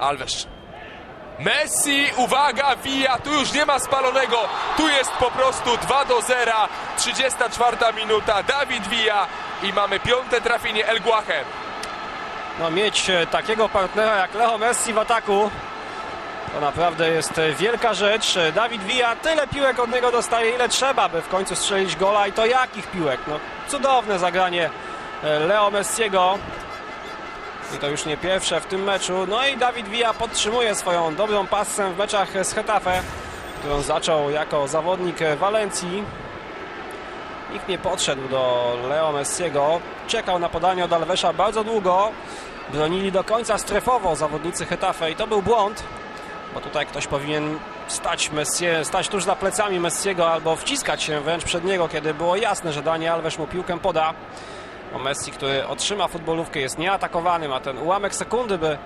Alves. Messi, uwaga, Villa, tu już nie ma spalonego, tu jest po prostu 2 do 0, 34 minuta, Dawid Villa i mamy piąte trafienie El Guache. No mieć e, takiego partnera jak Leo Messi w ataku to naprawdę jest e, wielka rzecz. E, Dawid Villa tyle piłek od niego dostaje ile trzeba, by w końcu strzelić gola i to jakich piłek. No cudowne zagranie Leo Messiego. I to już nie pierwsze w tym meczu. No i Dawid Villa podtrzymuje swoją dobrą pasę w meczach z Hetafe, którą zaczął jako zawodnik Walencji. Nikt nie podszedł do Leo Messiego. Czekał na podanie od Alvesa bardzo długo. Bronili do końca strefowo zawodnicy Hetafe i to był błąd, bo tutaj ktoś powinien stać, Messie, stać tuż za plecami Messiego albo wciskać się wręcz przed niego, kiedy było jasne, że Dani Alves mu piłkę poda. Bo Messi, który otrzyma futbolówkę, jest nieatakowany, ma ten ułamek sekundy, by